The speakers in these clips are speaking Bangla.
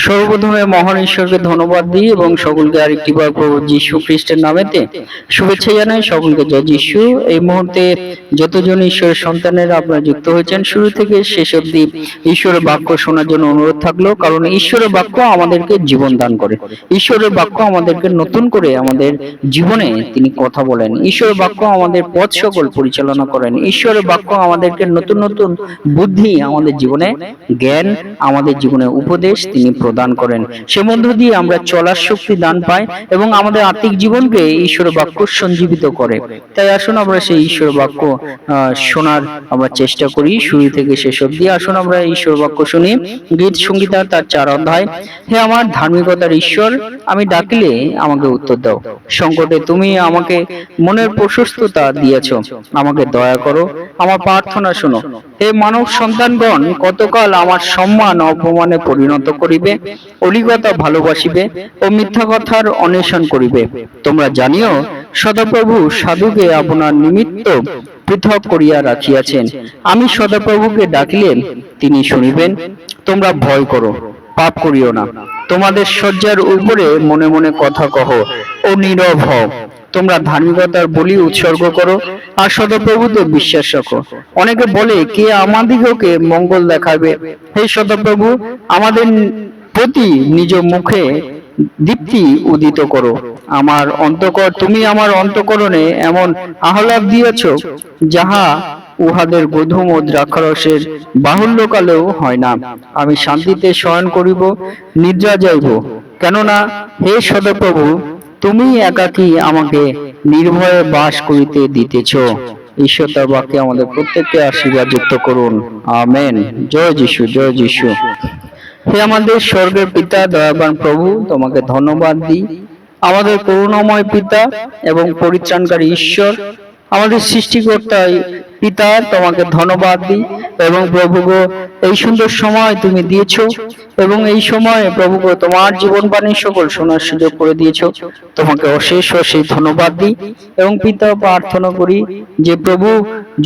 সর্বপ্রথমে মহান ঈশ্বরকে ধন্যবাদ দিই এবং সকলকে আরেকটি বার প্রভু যীশু খ্রিস্টের নামেতে শুভেচ্ছা জানাই। সকলকে জয় যীশু। এই মুহূর্তে যতজন ঈশ্বরের সন্তানেরা আপনারা যুক্ত হয়েছেন, শুরু থেকে শেষ অবধি ঈশ্বরের বাক্য শোনার জন্য অনুরোধ থাকল, কারণ ঈশ্বরের বাক্য আমাদেরকে জীবন দান করে। ঈশ্বরের বাক্য আমাদেরকে নতুন করে আমাদের জীবনে তিনি কথা বলেন। ঈশ্বরের বাক্য আমাদের পথ সকল পরিচালনা করেন। ঈশ্বরের বাক্য আমাদেরকে নতুন নতুন বুদ্ধি আমাদের জীবনে জ্ঞান, আমাদের জীবনে উপদেশ তিনি প্রদান করেন। সে মধ্য দিয়ে আমরা চলার শক্তি দান পাই এবং আমাদের আত্মিক জীবনকে ঈশ্বর বাক্য সঞ্জীবিত করে। তাই আসুন আমরা সেই ঈশ্বর বাক্য শোনার আমরা চেষ্টা করি। শুরু থেকে শেষ অব্দি আসুন আমরা ঈশ্বর বাক্য শুনি। গীত সংগীতার তার চার অধ্যায়। হে আমার ধার্মিকতার ঈশ্বর আমি ডাকিলে আমাকে উত্তর দাও। সংকটে তুমি আমাকে মনের প্রশস্ততা দিয়েছ। আমাকে দয়া করো, আমার প্রার্থনা শোনো। হে মানব সন্তানগণ, কতকাল আমার সম্মান অপমানে পরিণত করিবে, অলিগতা ভালোবাসিবে ও মিথ্যা কথার অন্বেষণ করিবে। তোমরা জানিও, সদাপ্রভু সাধুকে আপনার নিমিত্ত পৃথক করিয়া রাখিয়াছেন। আমি সদাপ্রভুকে ডাকিলে তিনি শুনিবেন, তোমরা ভয় করো। পাপ করিও না। তোমাদের শয্যার উপরে মনে মনে কথা কহ, ও নীরব হও। তোমরা ধার্মিকতার বলি উৎসর্গ করো আর সদাপ্রভুতে বিশ্বাস রাখো। অনেকে বলে, কে আমাদিগকে মঙ্গল দেখাবে? হে সদাপ্রভু, আমাদের প্রতি নিজ মুখে দীপ্তি উদিত করো। আমার অন্তকর, তুমি আমার অন্তকরণে এমন আহ্লাদ দিয়েছ, যাহা উহাদের গধুম ও দ্রাক্ষারসের বাহুল্যকালেও হয় না। আমি শান্তিতে শয়ন করিব, নিদ্রা যাইব। কেননা, হে সদপ্রভু তুমি একাকী আমাকে নির্ভয়ে বাস করিতে দিতেছ। ঈশ্বর তার বাক্যে আমাদের প্রত্যেককে আশীর্বাদ যুক্ত করুন। আমেন। জয় যিশু জয় যিশু। হে আমাদের স্বর্গের পিতা, দয়াবান প্রভু, তোমাকে ধন্যবাদ দিই। আমাদের করুণাময় পিতা এবং পরিত্রাণকারী ঈশ্বর, আমাদের সৃষ্টিকর্তা পিতা, তোমাকে ধন্যবাদ দিই এবং প্রভু গো এই সুন্দর সময় তুমি দিয়েছ এবং এই সময়ে প্রভু গো তোমার জীবনবাণী সকল শোনার সুযোগ করে দিয়েছ। তোমাকে অশেষ অশেষ ধন্যবাদ দিই এবং পিতা, প্রার্থনা করি যে প্রভু,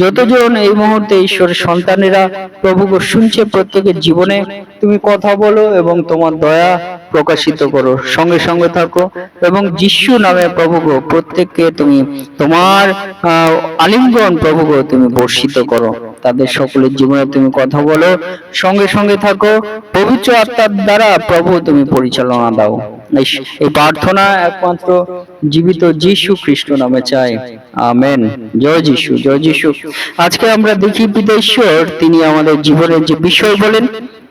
যতজন এই মুহূর্তে ঈশ্বরের সন্তানেরা প্রভু গো শুনছে প্রত্যেকের জীবনে, তুমি কথা বলো এবং তোমার দয়া প্রকাশিত করো। সঙ্গে সঙ্গে থাকো এবং যিশু নামে প্রভু গো প্রত্যেককে তুমি তোমার আলিঙ্গন প্রভু গো তুমি বর্ষিত করো। তাদের সকলের জীবনে তুমি কথা বলো, সঙ্গে সঙ্গে থাকো, পবিত্র আত্মার দ্বারা প্রভু তুমি পরিচালনা দাও। এই প্রার্থনা একমাত্র জীবিত যিশু খ্রিস্ট নামে চাই। আমেন। জয় যিশু জয় যিশু। আজকে আমরা দেখি পিতা ঈশ্বর, তিনি আমাদের জীবনের যে বিষয় বলেন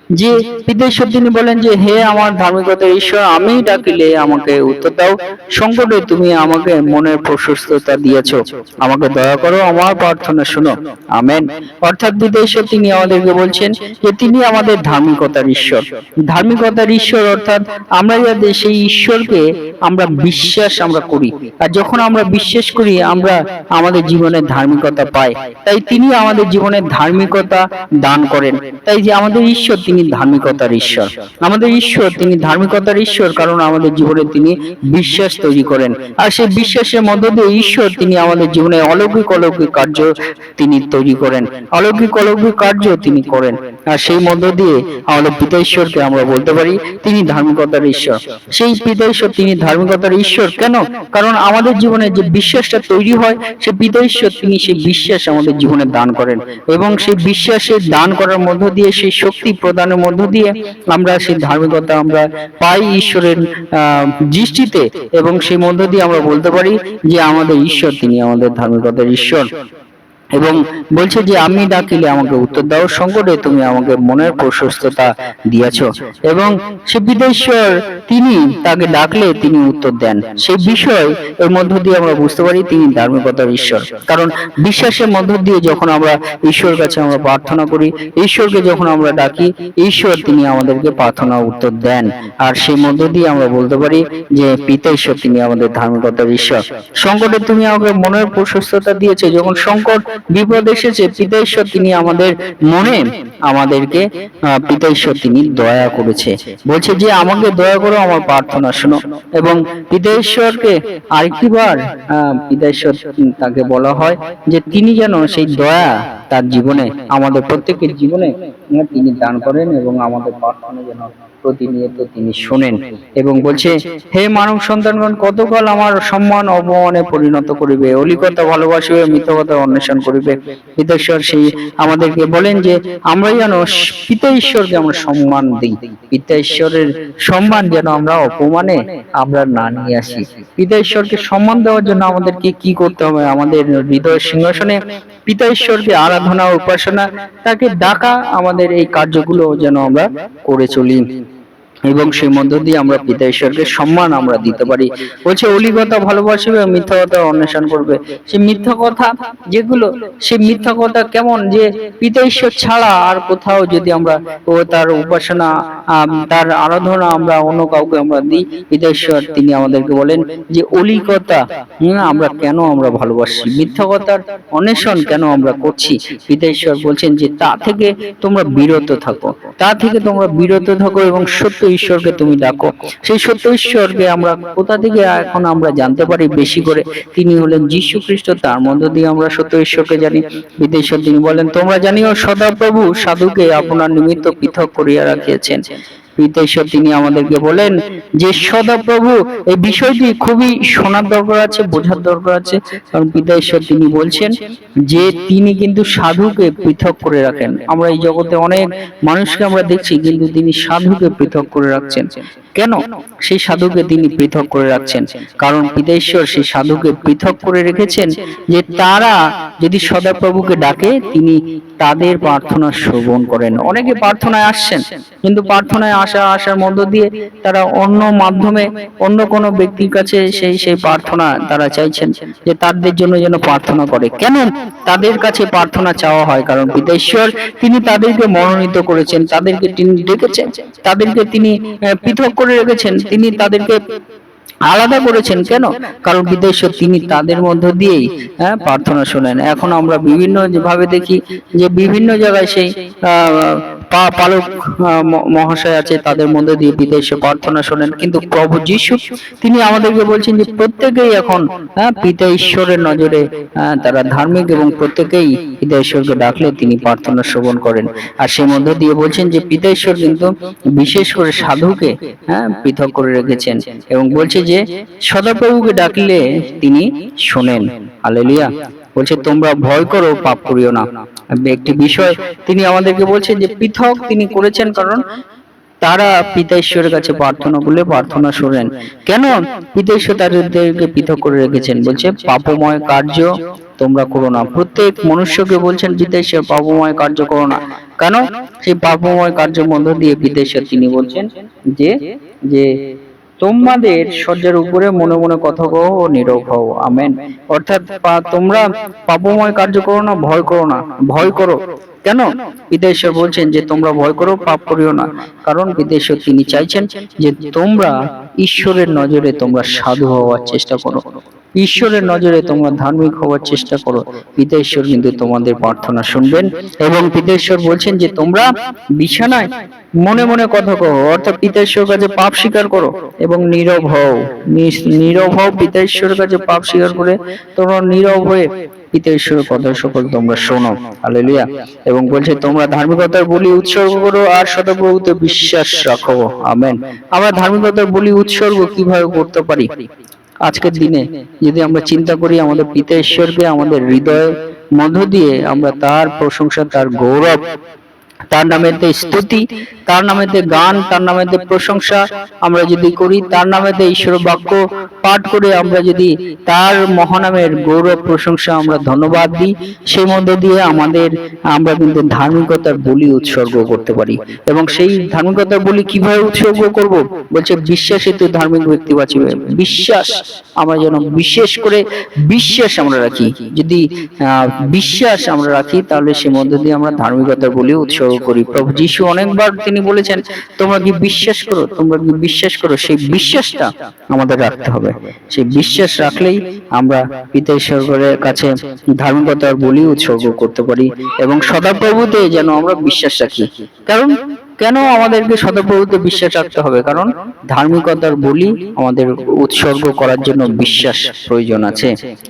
যে পিতেশ্বর তিনি বলেন যে, হে আমার ধার্মিকতার ঈশ্বর, আমি ডাকিলে আমাকে উত্তর দাও। সংকটে তুমি আমাকে মনের প্রশস্ততা দিয়েছ। আমাকে দয়া করো, আমার প্রার্থনা শোনো। আমেন। অর্থাৎ বিদেশ্বর তিনি আমাদেরকে বলছেন যে, তিনি আমাদের ধার্মিকতার ঈশ্বর। ধার্মিকতার ঈশ্বর অর্থাৎ আমরা যাতে সেই ঈশ্বরকে আমরা বিশ্বাস আমরা করি। আর যখন আমরা বিশ্বাস করি, আমরা আমাদের জীবনে ধার্মিকতা পাই। তাই তিনি আমাদের জীবনে ধার্মিকতা দান করেন। তাই যে আমাদের ঈশ্বর, তিনি ধার্মিকতার ঈশ্বর। আমাদের ঈশ্বর তিনি ধার্মিকতার ঈশ্বর কারণ আমাদের জীবনে তিনি বিশ্বাস তৈরি করেন। আর সেই বিশ্বাসের মধ্য দিয়ে ঈশ্বর তিনি আমাদের জীবনে অলৌকিক অলৌকিক কার্য তিনি তৈরি করেন। অলৌকিক অলৌকিক কার্য তিনি করেন। আর সেই মধ্য দিয়ে আমাদের পিতা ঈশ্বরকে আমরা বলতে পারি তিনি ধার্মিকতার ঈশ্বর। সেই পিতা ঈশ্বর তিনি ধার্মিকতার ঈশ্বর। কেন? কারণ আমাদের জীবনে যে বিশ্বাসটা তৈরি হয় সে পিতা ঈশ্বর তিনি সেই বিশ্বাস আমাদের জীবনে দান করেন। এবং সেই বিশ্বাসের দান করার মধ্য দিয়ে সেই শক্তি প্রদানের মধ্য দিয়ে আমরা সেই ধার্মিকতা আমরা পাই ঈশ্বরের দৃষ্টিতে এবং সেই মধ্য দিয়ে আমরা বলতে পারি যে আমাদের ঈশ্বর, তিনি আমাদের ধার্মিকতার ঈশ্বর। এবং বলছে যে, আমি ডাকিলে আমাকে উত্তর দাও। সংকটে তুমি আমাকে মনের প্রশস্ততা দিয়েছ। এবং সে বিদেশ্বর তিনি তাকে ডাকলে তিনি উত্তর দেন। সেই বিষয় এর মধ্য দিয়ে আমরা বুঝতে পারি তিনি ধার্মিকতার ঈশ্বর। কারণ বিশ্বাসের মধ্য দিয়ে যখন আমরা ঈশ্বরের কাছে আমরা প্রার্থনা করি, ঈশ্বরকে যখন আমরা ডাকি, ঈশ্বর তিনি আমাদেরকে প্রার্থনা উত্তর দেন। আর সেই মধ্য দিয়ে আমরা বলতে পারি যে, পিতা ঈশ্বর, তিনি আমাদের ধার্মিকতার ঈশ্বর। সংকটে তুমি আমাকে মনের প্রশস্ততা দিয়েছে। যখন সংকট বিপদ এসেছে পিতা ঈশ্বর তিনি আমাদের মনে আমাদেরকে পিতা ঈশ্বর তিনি দয়া করেছে। বলছে যে আমাকে দয়া করো আমার প্রার্থনা শোনো। এবং পিতা ঈশ্বরকে আরেকটি বার আহ, পিতা ঈশ্বর তাকে বলা হয় যে তিনি যেন সেই দয়া তার জীবনে, আমাদের প্রত্যেকের জীবনে তিনি দান করেন এবং আমাদের প্রার্থনা যেন প্রতিনিয়ত তিনি শোনেন এবং বলছে, হে মানব সন্তানগণ, কতকাল আমার সম্মান অপমানে পরিণত করিবে? অলিকতা ভালোবাসিবে মিথ্যকতা অন্বেষণ করিবে? পিতেশ্বর সেই আমাদেরকে বলেন যে আমরা যেন পিতা ঈশ্বরকে আমরা সম্মান দিই। পিতা ঈশ্বরের সম্মান যেন আমরা অপমানে আমরা না নিয়ে আসি। পিতা ঈশ্বরকে সম্মান দেওয়ার জন্য আমাদেরকে কি করতে হবে? আমাদের হৃদয় সিংহাসনে পিতা ঈশ্বরকে আরাধনা উপাসনা তাকে ডাকা আমাদের এই কার্যগুলো যেন আমরা করে চলি। এবং সেই মধ্য দিয়ে আমরা পিতা ঈশ্বরকে সম্মান আমরা দিতে পারি। বলছে অলিকতা ভালোবাসবে মিথ্যা কথা অন্বেষণ করবে। সে মিথ্যা কথা যেগুলো সে মিথ্যা কথা কেমন যে পিতা ঈশ্বর ছাড়া আর কোথাও যদি আমরা ও তার উপাসনা তার আরাধনা আমরা অন্য কাউকে আমরা দিই পিতা ঈশ্বর তিনি আমাদেরকে বলেন যে অলিকতা হম, আমরা কেন আমরা ভালোবাসি? মিথ্যা কথার অন্বেষণ কেন আমরা করছি? পিতা ঈশ্বর বলছেন যে তা থেকে তোমরা বিরত থাকো। তা থেকে তোমরা বিরত থাকো এবং সত্য ঈশ্বরকে তুমি ডাকো। সেই সত্য ঈশ্বরকে আমরা কোথা থেকে এখন আমরা জানতে পারি বেশি করে? তিনি হলেন যীশু খ্রিস্ট তার মধ্য দিয়ে আমরা সত্য ঈশ্বরকে জানি। বিদেশ্বর তিনি বলেন, তোমরা জানিও, সদাপ্রভু সাধুকে আপনার নিমিত্ত পৃথক করিয়া রাখিয়েছেন। ঈশ্বর তিনি আমাদেরকে বলেন যে, সদাপ্রভু, এই বিষয়টি খুবই শোনার দরকার আছে, বোঝার দরকার আছে। কারণ পিতা তিনি বলছেন যে, তিনি কিন্তু সাধুকে পৃথক করে রাখেন। আমরা এই জগতে অনেক মানুষকে আমরা দেখছি কিন্তু তিনি সাধুকে পৃথক করে রাখছেন। কেন? সেই সাধুকে তিনি পৃথক করে রাখছেন। কারণ পিতা সেই সাধুকে পৃথক করে রেখেছেন যে, তারা যদি সদাপ্রভুকে ডাকে, তিনি তাদের প্রার্থনা শ্রবণ করেন। অনেকে প্রার্থনায় আসছেন, কিন্তু প্রার্থনায় আসা আসার মধ্য দিয়ে তারা অন্য মাধ্যমে অন্য কোনো ব্যক্তির কাছে সেই সেই প্রার্থনা তারা চাইছেন যে তাদের জন্য যেন প্রার্থনা করে। কেন তাদের কাছে প্রার্থনা চাওয়া হয়? কারণ পিতা ঈশ্বর তিনি তাদেরকে মনোনীত করেছেন, তাদেরকে তিনি ডেকেছেন, তাদেরকে তিনি পৃথক করে রেখেছেন, তিনি তাদেরকে আলাদা করেছেন কেন? কারণ বিদেশ্বর তিনি তাদের মধ্য দিয়েই হ্যাঁ প্রার্থনা শোনেন। এখন আমরা বিভিন্ন ভাবে দেখি যে বিভিন্ন জায়গায় সেই পালক মহাশয় আছে তাদের মধ্যে দিয়ে বিদেশে প্রার্থনা শোনেন। কিন্তু প্রভু যিশু তিনি আমাদেরকে বলছেন যে প্রত্যেকেই এখন হ্যাঁ পিতা ঈশ্বরের নজরে হ্যাঁ, তারা ধার্মিক এবং প্রত্যেকেই পিতা ঈশ্বরকে ডাকলে তিনি প্রার্থনা শ্রবণ করেন। আর সেই মধ্য দিয়ে বলছেন যে পিতা ঈশ্বর কিন্তু বিশেষ করে সাধুকে হ্যাঁ পৃথক করে রেখেছেন এবং বলছে যে সদাপ্রভুকে ডাকলে তিনি শোনেন, হালেলুয়া। বলছে, তোমরা ভয় করো, পাপ করিও না। একটি বিষয় তিনি আমাদেরকে বলছেন যে, পৃথক তিনি করেছেন কারণ তারা পিতা ঈশ্বরের কাছে প্রার্থনা করলে প্রার্থনা শোনেন। কেন? পিতা ঈশ্বর তাদেরকে পৃথক করে রেখেছেন। বলছে, পাপময় কার্য তোমরা করো না। প্রত্যেক মনুষ্যকে বলছেন, পিতা ঈশ্বর, পাপময় কার্য করো না। কেন? সেই পাপময় কার্যের মধ্য দিয়ে পিতা ঈশ্বর তিনি বলছেন যে যে তোমাদের শয্যার উপরে মনে মনে কথা কও ও নীরব হও। আমেন। অর্থাৎ তোমরা পাপময় কার্য করো না ভয় করো না। ভয় করো। কেন? বিদেশ্বর বলছেন যে তোমরা ভয় করো, পাপ করিও না। কারণ বিদেশ্বর তিনি চাইছেন যে তোমরা ঈশ্বরের নজরে তোমরা সাধু হওয়ার চেষ্টা করো। ঈশ্বরের নজরে তোমরা ধার্মিক হওয়ার চেষ্টা করো। পিতা ঈশ্বর কিন্তু তোমাদের প্রার্থনা শুনবেন এবং পিতা ঈশ্বর বলছেন যে তোমরা বিছানায় মনে মনে কথা কहो অর্থাৎ পিতা ঈশ্বরের কাছে পাপ স্বীকার করো এবং নীরব হও। নীরব হও পিতা ঈশ্বরের কাছে পাপ স্বীকার করে তোমরা নীরব হয়ে পিতা ঈশ্বরের কথা সকল তোমরা শোনো। হালেলুয়া। এবং বলছে তোমরা ধার্মিকতার বলি উৎসর্গ করো আর শতপ্রভুতে বিশ্বাস রাখো। আমেন। আমরা ধার্মিকতার বলি উৎসর্গ কীভাবে করতে পারি? আজকের দিনে যদি আমরা চিন্তা করি আমাদের পিতা ঈশ্বরকে আমাদের হৃদয়ের মধ্য দিয়ে আমরা তার প্রশংসা তার গৌরব তার নামেতে স্তুতি, তার নামেতে গান, তার নামেতে প্রশংসা আমরা যদি করি, তার নামেতে ঈশ্বর বাক্য পাঠ করে আমরা যদি তার মহানামের গৌরব, প্রশংসা আমরা ধন্যবাদ দিই। সেই মধ্যে দিয়ে আমাদের, আমরা কিন্তু ধার্মিকতার বলি উৎসর্গ করতে পারি। এবং সেই ধার্মিকতার বলি কীভাবে উৎসর্গ করব? বলছে বিশ্বাসিত ধার্মিক ব্যক্তি বাঁচিবে বিশ্বাস, আমরা যেন বিশেষ করে বিশ্বাস আমরা রাখি। যদি বিশ্বাস আমরা রাখি, তাহলে সে মধ্যে দিয়ে আমরা ধার্মিকতার বলি উৎসর্গ করি প্রভু যিশু অনেকবার তিনি বলেছেন তোমরা কি বিশ্বাস করো? তোমরা কি বিশ্বাস করো? সেই বিশ্বাসটা আমাদের রাখতে হবে। সেই বিশ্বাস রাখলেই আমরা পিতা ঈশ্বরের কাছে ধার্মিকতার বলি উৎসর্গ করতে পারি এবং সদাপ্রভুতে যেন আমরা বিশ্বাস রাখি। কারণ কেন আমাদেরকে সদাপ্রভুতে বিশ্বাস রাখতে হবে? কারণ ধার্মিকতার বলি আমাদের উৎসর্গ করার জন্য বিশ্বাস প্রয়োজন আছে।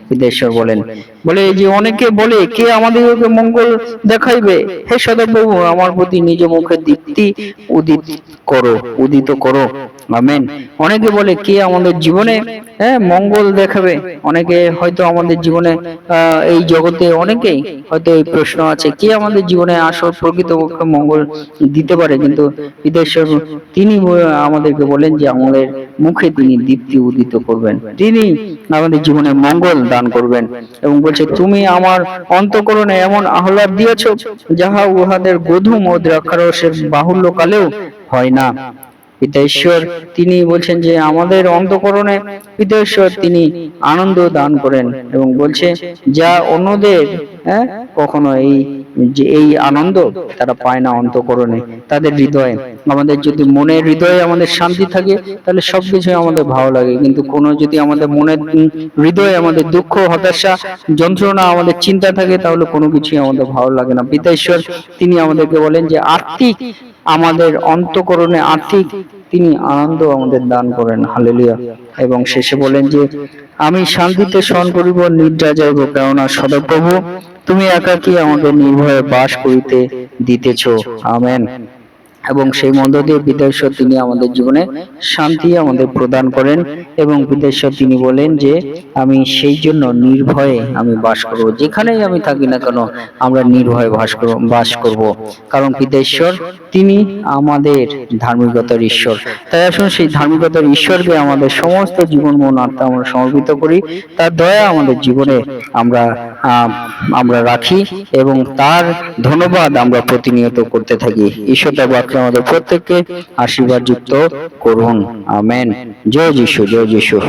বিদেশ্বর বলেন, বলে যে অনেকে বলে, কে আমাদেরকে মঙ্গল দেখাইবে? হে সদাপ্রভু, আমার প্রতি নিজ মুখে দীপ্তি উদিত করো উদিত করো। আমেন। অনেকে বলে, কে আমাদের জীবনে হ্যাঁ মঙ্গল দেখাবে? অনেকে হয়তো আমাদের জীবনে এই জগতে অনেকেই হয়তো এই প্রশ্ন আছে, কে আমাদের জীবনে আসল প্রকৃতপক্ষে মঙ্গল দিতে পারে? কিন্তু বিদেশ্বর তিনি আমাদেরকে বলেন যে, আমাদের মুখে তিনি দীপ্তি উদিত করবেন। তিনি আমাদের জীবনে মঙ্গল দান করবেন। এবং বলছে, তুমি আমার অন্তকরণে এমন আহ্লাদ দিয়েছ, যাহা উহাদের গধূম ও দ্রাক্ষারসের বাহুল্যকালেও হয় না। পিতা ঈশ্বর তিনি বলছেন যে আমাদের অন্তকরণে পিতাঈশ্বর তিনি আনন্দ দান করেন এবং বলছে, যা অন্যদের হ্যাঁ কখনো এই যে এই আনন্দ তারা পায় না অন্তকরণে, তাদের হৃদয়ে। আমাদের যদি মনের হৃদয়ে আমাদের শান্তি থাকে, তাহলে সবকিছু আমাদের ভালো লাগে। কিন্তু কোনো যদি আমাদের মনের হৃদয়ে আমাদের দুঃখ, হতাশা, যন্ত্রণা, আমাদের চিন্তা থাকে, তাহলে কোনো কিছুই আমাদের ভালো লাগে না। পিতা ঈশ্বর তিনি আমাদেরকে বলেন যে আর্থিক আমাদের অন্তকরণে আর্থিক তিনি আনন্দ আমাদের দান করেন। হালেলিয়া। এবং শেষে বলেন যে, আমি শান্তিতে স্মরণ করিব, নিদ্রা যাইব, কেননা সদাপ্রভু, তুমি একাকি আমাদের নির্ভয়ে বাস করিতে দিতেছ। আমেন। এবং সেই মধ্য দিয়ে বিদেশ্বর তিনি আমাদের জীবনে শান্তি আমাদের প্রদান করেন এবং বিদেশ্বর তিনি বলেন যে, আমি সেই জন্য নির্ভয়ে আমি বাস করব। যেখানেই আমি থাকি না কেন, আমরা নির্ভয়ে বাস করব বাস করব। কারণ বিদেশ্বর তিনি আমাদের ধার্মিকতার ঈশ্বর। তাই আসুন সেই ধার্মিকতার ঈশ্বরকে আমাদের সমস্ত জীবন মন আত্মা আমরা সমর্পিত করি। তার দয়া আমাদের জীবনে আমরা আমরা রাখি এবং তার ধন্যবাদ আমরা প্রতিনিয়ত করতে থাকি। ঈশ্বর বাক্যে আমাদের প্রত্যেককে আশীর্বাদ যুক্ত করুন। আমেন। জয় যিশু জয় যিশু।